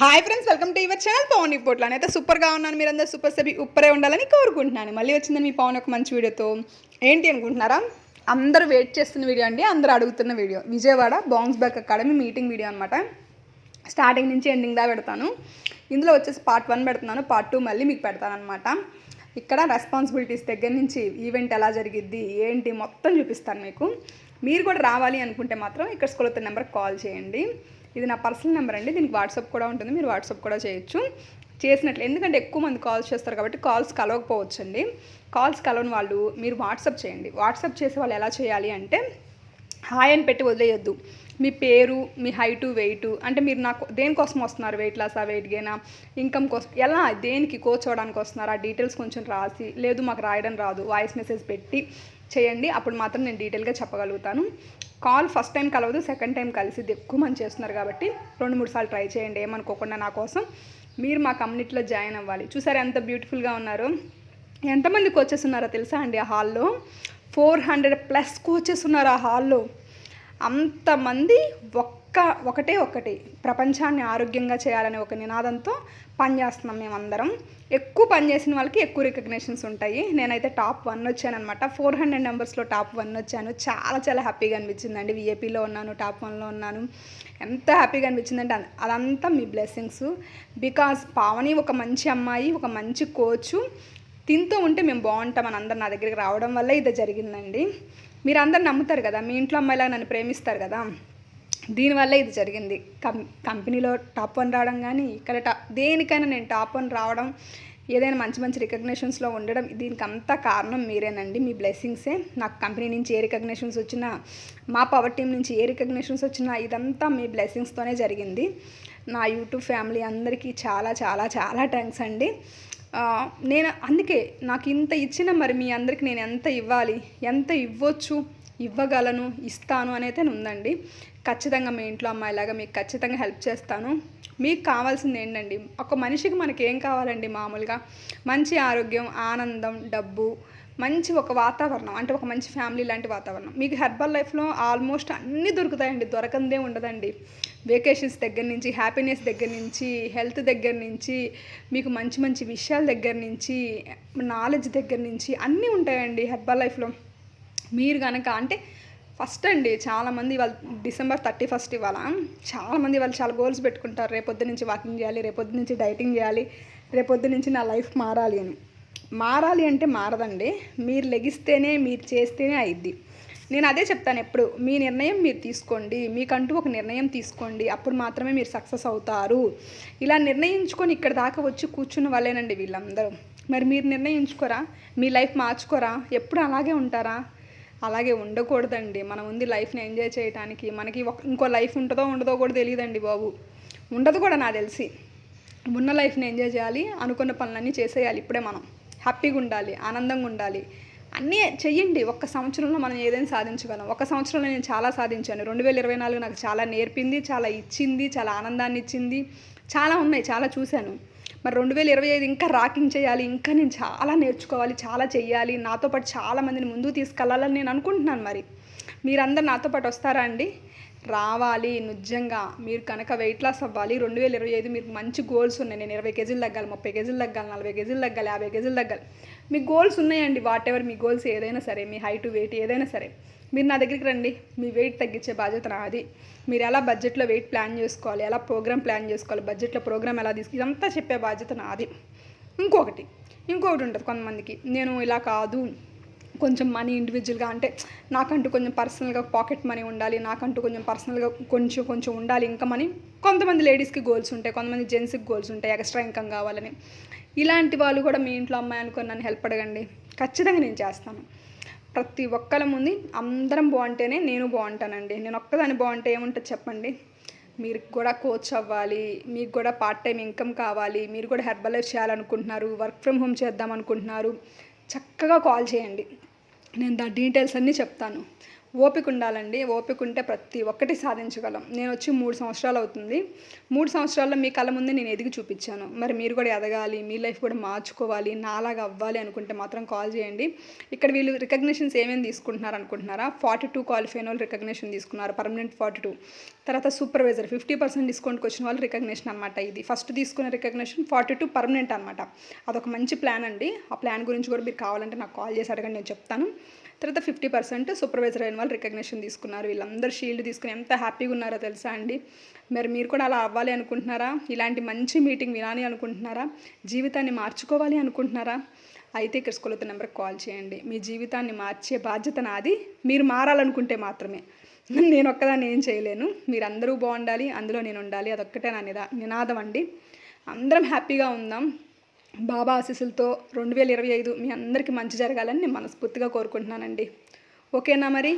Hi friends welcome to your channel Pavan రిపోర్ట్లో అయితే సూపర్గా ఉన్నాను మీరందరూ సూపర్ సభి ఉప్పరే ఉండాలని కోరుకుంటున్నాను. మళ్ళీ వచ్చిందని మీ పవన్ ఒక మంచి వీడియోతో. ఏంటి అనుకుంటున్నారా? అందరూ వెయిట్ చేస్తున్న వీడియో అండి అందరూ అడుగుతున్న video Vijayawada bounce back academy meeting video అనమాట స్టార్టింగ్ నుంచి ఎండింగ్ దా పెడతాను. ఇందులో వచ్చేసి పార్ట్ వన్ పెడుతున్నాను పార్ట్ టూ మళ్ళీ మీకు పెడతాను అనమాట ఇక్కడ రెస్పాన్సిబిలిటీస్ దగ్గర నుంచి ఈవెంట్ ఎలా జరిగిద్ది ఏంటి మొత్తం చూపిస్తాను మీకు. మీరు కూడా రావాలి అనుకుంటే మాత్రం ఇక్కడ స్కూల్ అవుతున్న నెంబర్కి కాల్ చేయండి. ఇది నా పర్సనల్ నెంబర్ అండి. దీనికి వాట్సాప్ కూడా ఉంటుంది. మీరు వాట్సాప్ కూడా చేయొచ్చు. చేసినట్లు ఎందుకంటే ఎక్కువ మంది కాల్స్ చేస్తారు కాబట్టి కాల్స్ కలవకపోవచ్చండి. కాల్స్ కలవని వాళ్ళు మీరు వాట్సాప్ చేయండి. వాట్సాప్ చేసే వాళ్ళు ఎలా చేయాలి అంటే హాయ్ అని పెట్టి వదిలేయొద్దు. మీ పేరు మీ హైటు వెయిట్ అంటే మీరు నాకు దేనికోసం వస్తున్నారు? వెయిట్ లాసా వెయిట్ గేనా ఇన్కమ్ కోసం ఎలా దేనికి కోచ్ అవ్వడానికి వస్తున్నారు? ఆ డీటెయిల్స్ కొంచెం రాసి లేదు మాకు రాయడం రాదు. వాయిస్ మెసేజ్ పెట్టి చేయండి. అప్పుడు మాత్రం నేను డీటెయిల్గా చెప్పగలుగుతాను. కాల్ ఫస్ట్ టైం కలవదు సెకండ్ టైం కలిసి ఎక్కువ మంది చేస్తున్నారు కాబట్టి రెండు మూడు సార్లు ట్రై చేయండి ఏమనుకోకుండా నా కోసం. మీరు మా కమ్యూనిటీలో జాయిన్ అవ్వాలి. చూసారు ఎంత బ్యూటిఫుల్గా ఉన్నారు? ఎంతమంది కోచెస్ ఉన్నారో తెలుసా అండి ఆ హాల్లో? ఫోర్ హండ్రెడ్ ప్లస్ కోచెస్ ఉన్నారు ఆ హాల్లో. అంతమంది ఒక్క ఒకటే ఒకటి. ప్రపంచాన్ని ఆరోగ్యంగా చేయాలనే ఒక నినాదంతో పనిచేస్తున్నాం మేమందరం. ఎక్కువ పని చేసిన వాళ్ళకి ఎక్కువ రికగ్నేషన్స్ ఉంటాయి. నేనైతే టాప్ వన్ వచ్చానమాట ఫోర్ హండ్రెడ్ నెంబర్స్లో టాప్ వన్ వచ్చాను. చాలా చాలా హ్యాపీగా అనిపించిందండి. విఏపీలో ఉన్నాను టాప్ వన్లో ఉన్నాను. ఎంత హ్యాపీగా అనిపించిందంటే అదంతా మీ బ్లెస్సింగ్స్ బికాస్ పావని ఒక మంచి అమ్మాయి ఒక మంచి కోచు తింటూ ఉంటే మేము బాగుంటామని అందరు నా దగ్గరికి రావడం వల్ల ఇది జరిగిందండి. మీరు అందరు నమ్ముతారు కదా మీ ఇంట్లో అమ్మాయిలా నన్ను ప్రేమిస్తారు కదా. దీనివల్ల ఇది జరిగింది. కం కంపెనీలో టాప్ వన్ రావడం కానీ ఇక్కడ టాప్ దేనికైనా నేను టాప్ వన్ రావడం ఏదైనా మంచి మంచి రికగ్నేషన్స్లో ఉండడం దీనికి అంతా కారణం మీరేనండి. మీ బ్లెస్సింగ్సే. నాకు కంపెనీ నుంచి ఏ రికగ్నేషన్స్ వచ్చినా మా పవర్ టీం నుంచి ఏ రికగ్నేషన్స్ వచ్చినా ఇదంతా మీ బ్లెస్సింగ్స్తోనే జరిగింది. నా యూట్యూబ్ ఫ్యామిలీ అందరికీ చాలా చాలా చాలా థ్యాంక్స్ అండి. నేను అందుకే నాకు ఇంత ఇచ్చిన మరి మీ అందరికి నేను ఎంత ఇవ్వాలి ఎంత ఇవ్వచ్చు ఇవ్వగలను ఇస్తాను అనేది ఉందండి. ఖచ్చితంగా మీ ఇంట్లో అమ్మాయిలాగా మీకు ఖచ్చితంగా హెల్ప్ చేస్తాను. మీకు కావాల్సింది ఏంటండి? ఒక మనిషికి మనకి ఏం కావాలండి మామూలుగా? మంచి ఆరోగ్యం ఆనందం డబ్బు మంచి ఒక వాతావరణం అంటే ఒక మంచి ఫ్యామిలీ లాంటి వాతావరణం. మీకు హెర్బల్ లైఫ్లో ఆల్మోస్ట్ అన్నీ దొరుకుతాయండి దొరకందే ఉండదండి. వెకేషన్స్ దగ్గర నుంచి హ్యాపీనెస్ దగ్గర నుంచి హెల్త్ దగ్గర నుంచి మీకు మంచి మంచి విషయాల దగ్గర నుంచి నాలెడ్జ్ దగ్గర నుంచి అన్నీ ఉంటాయండి హెర్బల్ లైఫ్లో. మీరు కనుక అంటే ఫస్ట్ అండి చాలామంది వాళ్ళు డిసెంబర్ థర్టీ ఫస్ట్ ఇవాళ చాలామంది వాళ్ళు చాలా గోల్స్ పెట్టుకుంటారు. రేపొద్దు నుంచి వాకింగ్ చేయాలి రేపొద్దు నుంచి డైటింగ్ చేయాలి రేపొద్దు నుంచి నా లైఫ్ మారాలి అని. మారాలి అంటే మారదండి. మీరు లెగిస్తేనే మీరు చేస్తేనే అయిద్ది. నేను అదే చెప్తాను ఎప్పుడు. మీ నిర్ణయం మీరు తీసుకోండి. మీకంటూ ఒక నిర్ణయం తీసుకోండి. అప్పుడు మాత్రమే మీరు సక్సెస్ అవుతారు. ఇలా నిర్ణయించుకొని ఇక్కడ దాకా వచ్చి కూర్చున్న వాళ్ళేనండి వీళ్ళందరూ. మరి మీరు నిర్ణయించుకోరా? మీ లైఫ్ మార్చుకోరా? ఎప్పుడు అలాగే ఉంటారా? అలాగే ఉండకూడదండి. మనం ఉంది లైఫ్ని ఎంజాయ్ చేయడానికి మనకి ఒక ఇంకో లైఫ్ ఉంటుందో ఉండదో కూడా తెలియదండి బాబు. ఉండదు కూడా నాకు తెలిసి. ఉన్న లైఫ్ని ఎంజాయ్ చేయాలి అనుకున్న పనులన్నీ చేసేయాలి ఇప్పుడే మనం. హ్యాపీగా ఉండాలి ఆనందంగా ఉండాలి. అన్నీ చెయ్యండి. ఒక్క సంవత్సరంలో మనం ఏదైనా సాధించగలం. ఒక సంవత్సరంలో నేను చాలా సాధించాను. రెండు వేల ఇరవై నాలుగు నాకు చాలా నేర్పింది చాలా ఇచ్చింది చాలా ఆనందాన్ని ఇచ్చింది చాలా ఉన్నాయి చాలా చూశాను. మరి రెండు వేల ఇరవై ఐదు ఇంకా రాకింగ్ చేయాలి ఇంకా నేను చాలా నేర్చుకోవాలి చాలా చెయ్యాలి. నాతో పాటు చాలా మందిని ముందుకు తీసుకెళ్ళాలని నేను అనుకుంటున్నాను మరి. మీరందరు నాతో పాటు వస్తారా అండి? రావాలి నిజంగా. మీరు కనుక వెయిట్ లాస్ అవ్వాలి. రెండు వేల ఇరవై ఐదు మీకు మంచి గోల్స్ ఉన్నాయి. నేను ఇరవై కేజీలు తగ్గాలి ముప్పై కేజీలు తగ్గాలి నలభై కేజీలు తగ్గాలి యాభై కేజీలు తగ్గాలి. మీ గోల్స్ ఉన్నాయండి. వాట్ ఎవర్ మీ గోల్స్ ఏదైనా సరే మీ హైట్ వెయిట్ ఏదైనా సరే. మీరు నా దగ్గరికి రండి. మీ వెయిట్ తగ్గించే బాధ్యత నాది. మీరు ఎలా బడ్జెట్లో వెయిట్ ప్లాన్ చేసుకోవాలి ఎలా ప్రోగ్రామ్ ప్లాన్ చేసుకోవాలి బడ్జెట్లో ప్రోగ్రామ్ ఎలా తీసుకు ఇదంతా చెప్పే బాధ్యత నాది. ఇంకొకటి ఇంకొకటి ఉంటుంది కొంతమందికి. నేను ఇలా కాదు. కొంచెం మనీ ఇండివిజువల్గా అంటే నాకంటూ కొంచెం పర్సనల్గా పాకెట్ మనీ ఉండాలి నాకంటూ కొంచెం పర్సనల్గా కొంచెం కొంచెం ఉండాలి ఇంకా మనీ కొంతమంది లేడీస్కి గోల్స్ ఉంటాయి కొంతమంది జెంట్స్కి గోల్స్ ఉంటాయి ఎక్స్ట్రా ఇన్కమ్ కావాలని. ఇలాంటి వాళ్ళు కూడా మీ ఇంట్లో అమ్మాయి అనుకుని నన్ను హెల్ప్ అడగండి. ఖచ్చితంగా నేను చేస్తాను. ప్రతి ఒక్కరి ముందు అందరం బాగుంటేనే నేను బాగుంటానండి. నేను ఒక్కదాన్ని బాగుంటే ఏముంటుంది చెప్పండి? మీరు కూడా కోచ్ అవ్వాలి మీకు కూడా పార్ట్ టైం ఇన్కమ్ కావాలి మీరు కూడా హెర్బల్ లైఫ్ చేయాలనుకుంటున్నారు వర్క్ ఫ్రమ్ హోమ్ చేద్దాం అనుకుంటున్నారు చక్కగా కాల్ చేయండి. నేను దా డీటెయిల్స్ అన్నీ చెప్తాను. ఓపిక ఉండాలండి. ఓపిక ఉంటే ప్రతి ఒక్కటి సాధించగలం. నేను వచ్చి మూడు సంవత్సరాలు అవుతుంది. మూడు సంవత్సరాల్లో మీ కళ్ళ ముందే నేను ఎదిగి చూపించాను. మరి మీరు కూడా ఎదగాలి మీ లైఫ్ కూడా మార్చుకోవాలి నాలాగా అవ్వాలి అనుకుంటే మాత్రం కాల్ చేయండి. ఇక్కడ వీళ్ళు రికగ్నిషన్స్ ఏమేమి తీసుకుంటున్నారు అనుకుంటున్నారా? ఫార్టీ టూ క్వాలిఫైన్ వాళ్ళు రికగ్నిషన్ తీసుకున్నారు పర్మనెంట్ ఫార్టీ టూ. తర్వాత సూపర్వైజర్ ఫిఫ్టీ పర్సెంట్ డిస్కౌంట్కి వచ్చిన వాళ్ళు రికగ్నిషన్ అనమాట ఇది. ఫస్ట్ తీసుకున్న రికగ్నిషన్ ఫార్టీ టూ పర్మనెంట్ అనమాట అదొక మంచి ప్లాన్ అండి. ఆ ప్లాన్ గురించి కూడా మీరు కావాలంటే నాకు కాల్ చేసి అడగండి నేను చెప్తాను. తర్వాత ఫిఫ్టీ పర్సెంట్ సూపర్వైజర్ అయిన వాళ్ళు రికగ్నిషన్ తీసుకున్నారు. వీళ్ళందరూ షీల్డ్ తీసుకుని ఎంత హ్యాపీగా ఉన్నారో తెలుసా అండి? మరి మీరు కూడా అలా అవ్వాలి అనుకుంటున్నారా? ఇలాంటి మంచి మీటింగ్ వినాలి అనుకుంటున్నారా? జీవితాన్ని మార్చుకోవాలి అనుకుంటున్నారా? అయితే ఇక్కడ స్కూల్తో నెంబర్కి కాల్ చేయండి. మీ జీవితాన్ని మార్చే బాధ్యత నాది. మీరు మారాలనుకుంటే మాత్రమే. నేను ఒక్కదాన్ని ఏం చేయలేను. మీరు అందరూ బాగుండాలి అందులో నేను ఉండాలి అదొక్కటే నా నిదా నినాదం అండి. అందరం హ్యాపీగా ఉందాం. బాబా ఆశీస్సులతో రెండు వేల ఇరవై ఐదు మీ అందరికీ మంచి జరగాలని నేను మనస్ఫూర్తిగా కోరుకుంటున్నానండి. ఓకేనా మరి?